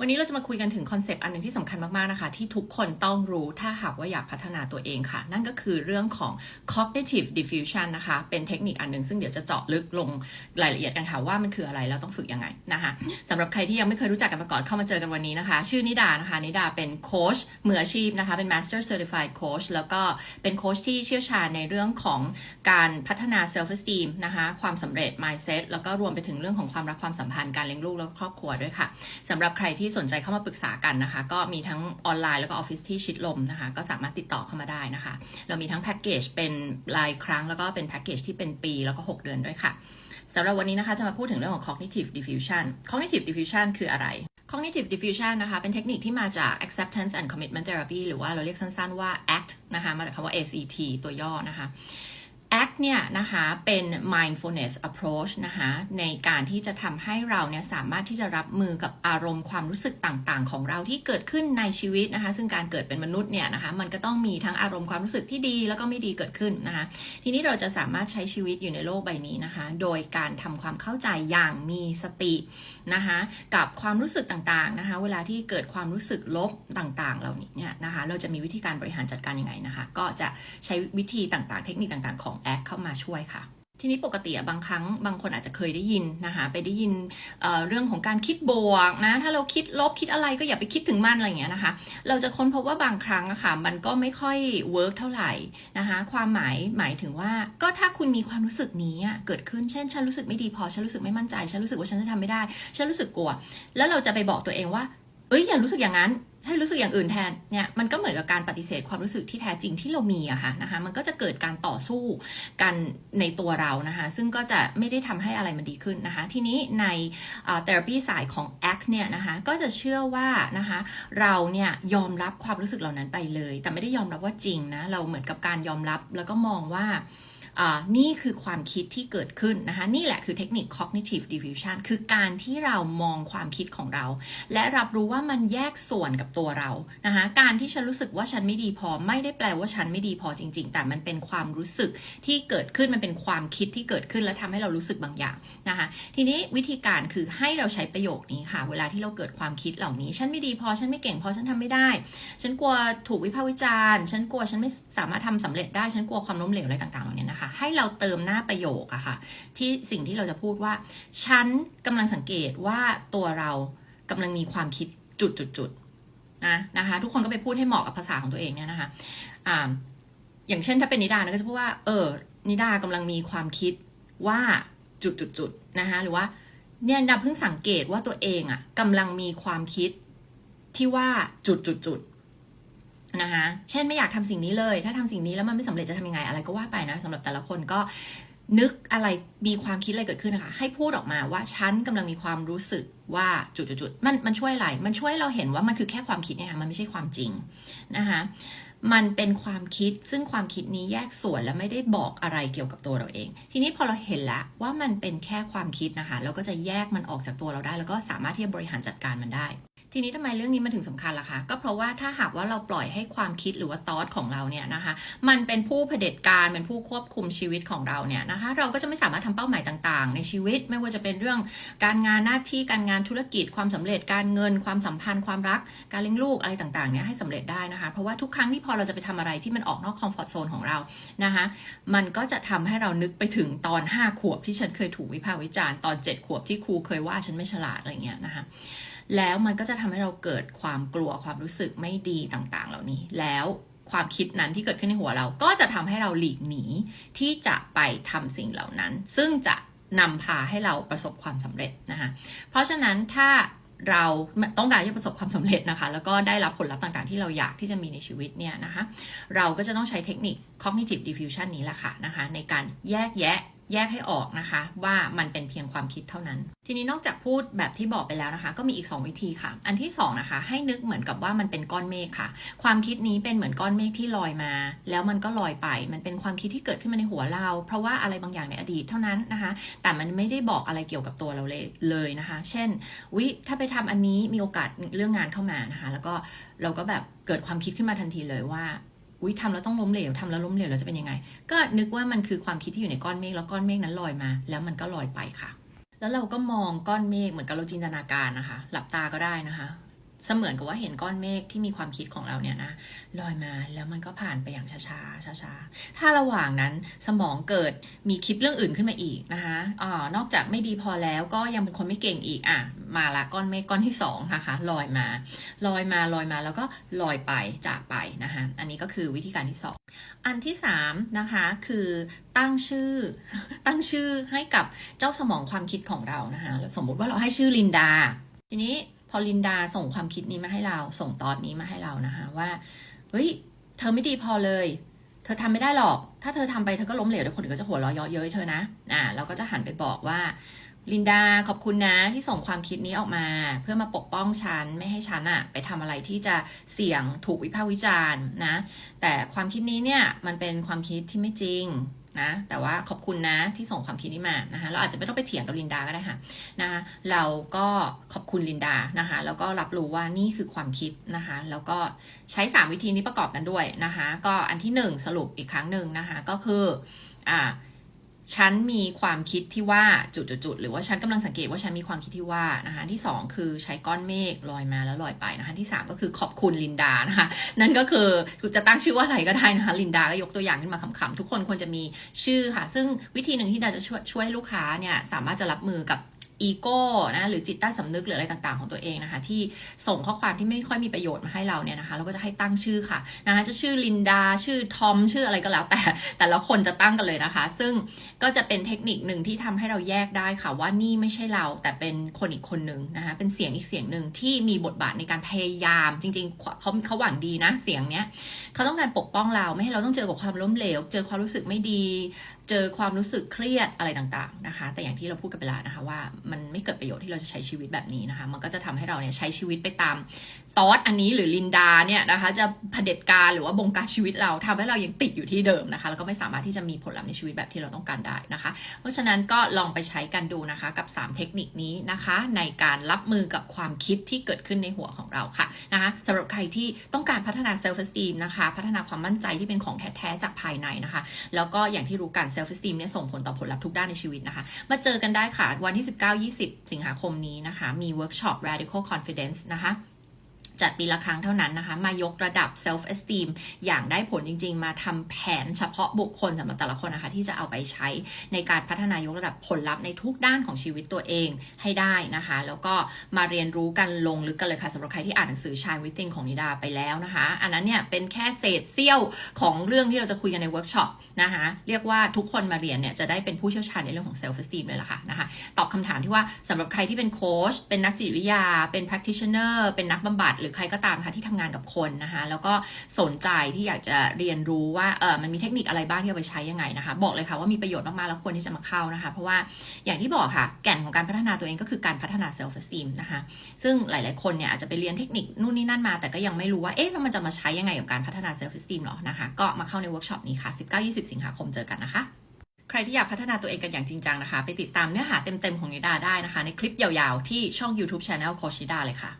วันนี้เราจะมาคุยกันถึงคอนเซปต์อันหนึ่งที่สำคัญมากๆนะคะ ที่ทุกคนต้องรู้ถ้าหากว่าอยากพัฒนาตัวเองค่ะ นั่นก็คือเรื่องของ cognitive diffusion นะคะ เป็นเทคนิคอันหนึ่งซึ่งเดี๋ยวจะเจาะลึกลงรายละเอียดกันค่ะว่ามันคืออะไรแล้วต้องฝึกยังไงนะคะสำหรับใครที่ยังไม่เคยรู้จักกันมาก่อนเข้ามาเจอกันวันนี้นะคะ ชื่อนิดานะคะนิดาเป็นโค้ชมืออาชีพนะคะ เป็น master certified coach แล้วก็เป็นโค้ชที่เชี่ยวชาญในเรื่องของการพัฒนา self esteem นะคะความสำเร็จ mindset แล้วก็รวมไปถึงเรื่องของความรักความสัมพันธ์การเลี้ยงลูกแล้วก็ครอบครัวด้วยค่ะสำหรับใครที่สนใจเข้ามาปรึกษากันนะคะ ก็มีทั้งออนไลน์แล้วก็ออฟฟิศที่ชิดลมนะคะ ก็สามารถติดต่อเข้ามาได้นะคะ เรามีทั้งแพ็กเกจเป็นรายครั้ง แล้วก็เป็นแพ็กเกจที่เป็นปีแล้วก็ 6 เดือนด้วยค่ะสำหรับวันนี้นะคะจะมาพูดถึงเรื่องของ cognitive diffusion cognitive diffusion คืออะไร cognitive diffusion นะคะ เป็นเทคนิคที่มาจาก acceptance and commitment therapy หรือว่าเราเรียกสั้นๆว่า ACT นะคะ มาจากคำว่า ACT ตัวย่อนะคะ ACT เนี่ยนะคะเป็น mindfulness approach นะคะในการที่จะทำให้เราเนี่ยสามารถที่จะรับมือกับอารมณ์ความรู้สึกต่างๆ ของเราที่เกิดขึ้นในชีวิตนะคะ ซึ่งการเกิดเป็นมนุษย์เนี่ยนะคะมันก็ต้องมีทั้งอารมณ์ความรู้สึกที่ดีแล้วก็ไม่ดีเกิดขึ้นนะคะ ทีนี้เราจะสามารถใช้ชีวิตอยู่ในโลกใบนี้นะคะ โดยการทำความเข้าใจอย่างมีสตินะคะกับความรู้สึกต่างๆนะคะ เวลาที่เกิดความรู้สึกลบต่างๆ เหล่านี้เนี่ยนะคะ เราจะมีวิธีการบริหารจัดการยังไงนะคะ ก็จะใช้วิธีต่างๆ เทคนิคต่างๆ ของแอคเข้ามาช่วยค่ะทีนี้ปกติอะบางครั้งบางคนอาจจะเคยได้ยินนะคะไปได้ยินเเรื่องของการคิดบวกนะถ้าเราคิดลบคิดอะไรก็อย่าไปคิดถึงมันอะไรอย่างเงี้ยนะคะ เราจะค้นพบว่าบางครั้งอะค่ะมันก็ไม่ค่อยเวิร์กเท่าไหร่นะคะความหมายหมายถึงว่าก็ถ้าคุณมีความรู้สึกนี้เกิดขึ้นเช่นฉันรู้สึกไม่ดีพอฉันรู้สึกไม่มั่นใจฉันรู้สึกว่าฉันจะทำไม่ได้ฉันรู้สึกกลัว แล้วเราจะไปบอกตัวเองว่าเอ้ยอย่ารู้สึกอย่างนั้น ให้รู้สึกอย่างอื่นแทนเนี่ยมันก็เหมือนกับการปฏิเสธความรู้สึกที่แท้จริงที่เรามีอะค่ะนะคะมันก็จะเกิดการต่อสู้กันในตัวเรานะคะซึ่งก็จะไม่ได้ทำให้อะไรมันดีขึ้นนะคะทีนี้ในเทอราปีสายของ ACT เนี่ยนะคะก็จะเชื่อว่านะคะเราเนี่ยยอมรับความรู้สึกเหล่านั้นไปเลย แต่ไม่ได้ยอมรับว่าจริงนะเราเหมือนกับการยอมรับแล้วก็มองว่า นี่คือความคิดที่เกิดขึ้นนะคะ นี่แหละคือเทคนิค cognitive diffusion คือการที่เรามองความคิดของเรา และรับรู้ว่ามันแยกส่วนกับตัวเรานะคะการที่ฉันรู้สึกว่าฉันไม่ดีพอไม่ได้แปลว่าฉันไม่ดีพอจริง ๆ แต่มันเป็นความรู้สึกที่เกิดขึ้นมันเป็นความคิดที่เกิดขึ้นและทำให้เรารู้สึกบางอย่างนะคะ ทีนี้วิธีการคือให้เราใช้ประโยคนี้ค่ะ เวลาที่เราเกิดความคิดเหล่านี้ ฉันไม่ดีพอฉันไม่เก่งพอฉันทำไม่ได้ ฉันกลัวถูกวิพากษ์วิจารณ์ ฉันกลัวฉันไม่สามารถทำสำเร็จได้ฉันกลัวความล้มเหลวอะไรต่างๆเหล่านี้นะคะให้เราเติมหน้าประโยคอะค่ะ ที่สิ่งที่เราจะพูดว่า ฉันกำลังสังเกตว่าตัวเรากำลังมีความคิดจุดๆนะนะคะ ทุกคนก็ไปพูดให้เหมาะกับภาษาของตัวเองเนี่ยนะคะอ่าอย่างเช่นถ้าเป็นนิดานะก็จะพูดว่า เออ นิดากำลังมีความคิดว่าจุดๆๆนะคะหรือว่า เนี่ยดาเพิ่งสังเกตว่าตัวเองอะกำลังมีความคิดที่ว่าจุดๆ นะคะเช่นไม่อยากทำสิ่งนี้เลย ถ้าทำสิ่งนี้แล้วมันไม่สำเร็จจะทำยังไงอะไรก็ว่าไปนะสำหรับแต่ละคนก็นึกอะไรมีความคิดอะไรเกิดขึ้นนะคะให้พูดออกมาว่าฉันกำลังมีความรู้สึกว่าจุดๆมันมันช่วยอะไร มันช่วยเราเห็นว่ามันคือแค่ความคิดนี่ยค่ะมันไม่ใช่ความจริงนะคะมันเป็นความคิดซึ่งความคิดนี้แยกส่วนและไม่ได้บอกอะไรเกี่ยวกับตัวเราเอง ทีนี้พอเราเห็นแล้วว่ามันเป็นแค่ความคิดนะคะ เราก็จะแยกมันออกจากตัวเราได้ แล้วก็สามารถที่จะบริหารจัดการมันได้ ทีนี้ทำไมเรื่องนี้มันถึงสำคัญล่ะคะ ก็เพราะว่าถ้าหากว่าเราปล่อยให้ความคิดหรือว่าตอสของเราเนี่ยนะคะ มันเป็นผู้เผด็จการเป็นผู้ควบคุมชีวิตของเราเนี่ยนะคะ เราก็จะไม่สามารถทำเป้าหมายต่างๆ ในชีวิตไม่ว่าจะเป็นเรื่องการงานหน้าที่การงานธุรกิจ ความสำเร็จการเงิน ความสัมพันธ์ความรัก การเลี้ยงลูกอะไรต่างๆเนี่ยให้สำเร็จได้นะคะ เพราะว่าทุกครั้งที่พอเราจะไปทำอะไรที่มันออกนอกคอมฟอร์ทโซนของเรานะคะมันก็จะทำให้เรานึกไปถึงตอน 5 ขวบที่ฉันเคยถูกวิพากษ์วิจารณ์ตอน 7 ขวบที่ครูเคยว่าฉันไม่ฉลาดอะไรเงี้ยนะคะแล้วมันก็จะทำให้เราเกิดความกลัวความรู้สึกไม่ดีต่าง ๆ เหล่านี้ แล้วความคิดนั้นที่เกิดขึ้นในหัวเราก็จะทำให้เราหลีกหนีที่จะไปทำสิ่งเหล่านั้น ซึ่งจะนำพาให้เราประสบความสำเร็จนะคะเพราะฉะนั้นถ้าเราต้องการที่จะประสบความสำเร็จนะคะ แล้วก็ได้รับผลลัพธ์ต่างๆ ที่เราอยากที่จะมีในชีวิตเนี่ยนะคะ เราก็จะต้องใช้เทคนิค cognitive diffusion นี้แหละค่ะนะคะ ในการแยกแยะ แยกให้ออกนะคะ ว่ามันเป็นเพียงความคิดเท่านั้น ทีนี้นอกจากพูดแบบที่บอกไปแล้วนะคะ ก็มีอีก 2 วิธีค่ะ อันที่2นะคะให้นึกเหมือนกับว่ามันเป็นก้อนเมฆค่ะ ความคิดนี้เป็นเหมือนก้อนเมฆที่ลอยมา แล้วมันก็ลอยไป มันเป็นความคิดที่เกิดขึ้นมาในหัวเรา เพราะว่าอะไรบางอย่างในอดีตเท่านั้นนะคะ แต่มันไม่ได้บอกอะไรเกี่ยวกับตัวเราเลยเลยนะคะ เช่น วิถ้าไปทำอันนี้มีโอกาสเรื่องงานเข้ามานะคะ แล้วก็เราก็แบบเกิดความคิดขึ้นมาทันทีเลยว่า อุ้ยทำแล้วต้องล้มเหลวทำแล้วล้มเหลวแล้วจะเป็นยังไง ก็นึกว่ามันคือความคิดที่อยู่ในก้อนเมฆแล้วก้อนเมฆนั้นลอยมา แล้วมันก็ลอยไปค่ะ แล้วเราก็มองก้อนเมฆเหมือนกับเราจินตนาการนะคะ หลับตาก็ได้นะคะ เสมือนกับว่าเห็นก้อนเมฆที่มีความคิดของเราเนี่ยนะลอยมาแล้วมันก็ผ่านไปอย่างช้าๆช้าๆถ้าระหว่างนั้นสมองเกิดมีคิดเรื่องอื่นขึ้นมาอีกนะคะอ่านอกจากไม่ดีพอแล้วก็ยังเป็นคนไม่เก่งอีกอะมาละก้อนเมฆก้อนที่สองนะคะลอยมาลอยมาลอยมาแล้วก็ลอยไปจากไปนะคะอันนี้ก็คือวิธีการที่สองอันที่สามนะคะคือตั้งชื่อตั้งชื่อให้กับเจ้าสมองความคิดของเรานะคะสมมุติว่าเราให้ชื่อลินดา ทีนี้ พอลินดาส่งความคิดนี้มาให้เรา ส่งตอนนี้มาให้เรานะคะว่าเฮ้ยเธอไม่ดีพอเลย เธอทำไม่ได้หรอก ถ้าเธอทำไปเธอก็ล้มเหลวเดี๋ยวคนอื่นก็จะหัวเราะเยาะเย้ยเธอนะอ่าเราก็จะหันไปบอกว่าลินดาขอบคุณนะที่ส่งความคิดนี้ออกมา เพื่อมาปกป้องฉันไม่ให้ฉันอะไปทำอะไรที่จะเสี่ยงถูกวิพากษ์วิจารณ์นะ แต่ความคิดนี้เนี่ยมันเป็นความคิดที่ไม่จริงนะแต่ว่าขอบคุณนะที่ส่งความคิดนี้มานะคะเราอาจจะไม่ต้องไปเถียงกับลินดาก็ได้ค่ะนะคะเราก็ขอบคุณลินดานะคะแล้วก็รับรู้ว่านี่คือความคิดนะคะแล้วก็ใช้ 3 วิธีนี้ประกอบกันด้วยนะคะก็อันที่ 1 สรุปอีกครั้งหนึ่งนะคะก็คืออ่า ฉันมีความคิดที่ว่าจุดๆหรือว่าฉันกำลังสังเกตว่าฉันมีความคิดที่ว่านะคะที่สองคือใช้ก้อนเมฆลอยมาแล้วลอยไปนะคะที่สามก็คือขอบคุณลินดานะคะนั่นก็คือจะตั้งชื่อว่าอะไรก็ได้นะคะลินดาก็ยกตัวอย่างขึ้นมาขำๆทุกคนควรจะมีชื่อค่ะ ซึ่งวิธีหนึ่งที่ดาจะช่วยช่วยลูกค้าเนี่ยสามารถจะรับมือกับ อีโก้นะหรือจิตใต้สำนึกหรืออะไรต่างๆของตัวเองนะคะ ที่ส่งข้อความที่ไม่ค่อยมีประโยชน์มาให้เราเนี่ยนะคะ เราก็จะให้ตั้งชื่อค่ะนะคะจะชื่อลินดา ชื่อทอม ชื่ออะไรก็แล้ว แต่แต่ละคนจะตั้งกันเลยนะคะ ซึ่งก็จะเป็นเทคนิคหนึ่งที่ทำให้เราแยกได้ค่ะ ว่านี่ไม่ใช่เราแต่เป็นคนอีกคนหนึ่งนะคะเป็นเสียงอีกเสียงหนึ่งที่มีบทบาทในการพยายาม จริงๆเขาเขาหวังดีนะเสียงเนี้ยเขาต้องการปกป้องเราไม่ให้เราต้องเจอกับความล้มเหลว เจอความรู้สึกไม่ดี เจอความรู้สึกเครียดอะไรต่างๆนะคะ แต่อย่างที่เราพูดกันไปแล้วนะคะว่ามันไม่เกิดประโยชน์ที่เราจะใช้ชีวิตแบบนี้นะคะ มันก็จะทำให้เราเนี่ยใช้ชีวิตไปตาม ตอสอันนี้หรือลินดาเนี่ยนะคะจะเผด็จการหรือว่าบงการชีวิตเราทำให้เรายังติดอยู่ที่เดิมนะคะ แล้วก็ไม่สามารถที่จะมีผลลัพธ์ในชีวิตแบบที่เราต้องการได้นะคะ เพราะฉะนั้นก็ลองไปใช้กันดูนะคะกับ 3 เทคนิคนี้นะคะ ในการรับมือกับความคิดที่เกิดขึ้นในหัวของเราค่ะนะคะสำหรับใครที่ต้องการพัฒนาเซลฟ์ส t ีมนะคะ พัฒนาความมั่นใจที่เป็นของแท้ๆจากภายในนะคะ แล้วก็อย่างที่รู้กันเซลฟ์ส t ีมเนี่ยส่งผลต่อผลลัพธ์ทุกด้านในชีวิตนะคะ มาเจอกันได้ค่ะวันที่ 19-20 สิงหาคมนี้นะคะ มีเวิร์กช็อป radical confidence นะคะ จัดปีละครั้งเท่านั้นนะคะ มายกระดับ self esteem อย่างได้ผลจริง ๆ มาทำแผนเฉพาะบุคคลสำหรับแต่ละคนนะคะ ที่จะเอาไปใช้ในการพัฒนายกระดับผลลัพธ์ในทุกด้านของชีวิตตัวเองให้ได้นะคะ แล้วก็มาเรียนรู้กันลงลึกกันเลยค่ะสำหรับใครที่อ่านหนังสือ Shine Within ของนิดาไปแล้วนะคะ อันนั้นเนี่ยเป็นแค่เศษเสี้ยวของเรื่องที่เราจะคุยกันในเวิร์กช็อปนะคะเรียกว่าทุกคนมาเรียนเนี่ยจะได้เป็นผู้เชี่ยวชาญในเรื่องของ self esteem เลยล่ะค่ะนะคะตอบคำถามที่ว่าสำหรับใครที่เป็นโค้ชเป็นนักจิตวิทยา เป็น practitioner เป็นนักบำบัดหรือใครก็ตามค่ะที่ทำงานกับคนนะคะแล้วก็สนใจที่อยากจะเรียนรู้ว่าเออมันมีเทคนิคอะไรบ้างที่เอาไปใช้ยังไงนะคะ บอกเลยค่ะว่ามีประโยชน์มากๆแล้วควรที่จะมาเข้านะคะ เพราะว่าอย่างที่บอกค่ะ แก่นของการพัฒนาตัวเองก็คือการพัฒนา self esteem นะคะซึ่งหลาย ๆ คนเนี่ยอาจจะไปเรียนเทคนิคนู่นนี่นั่นมา แต่ก็ยังไม่รู้ว่าเอ๊ะแล้วมันจะมาใช้ยังไงกับการพัฒนา self esteem หรอนะคะ ก็มาเข้าในเวิร์กช็อปนี้ค่ะ 19-20 สิงหาคมเจอกันนะคะใครที่อยากพัฒนาตัวเองกันอย่างจริงจังนะคะ ไปติดตามเนื้อหาเต็มๆของนิดาได้นะคะ ในคลิปยาวๆ ที่ช่อง YouTube Channel โคชิดาเลยค่ะ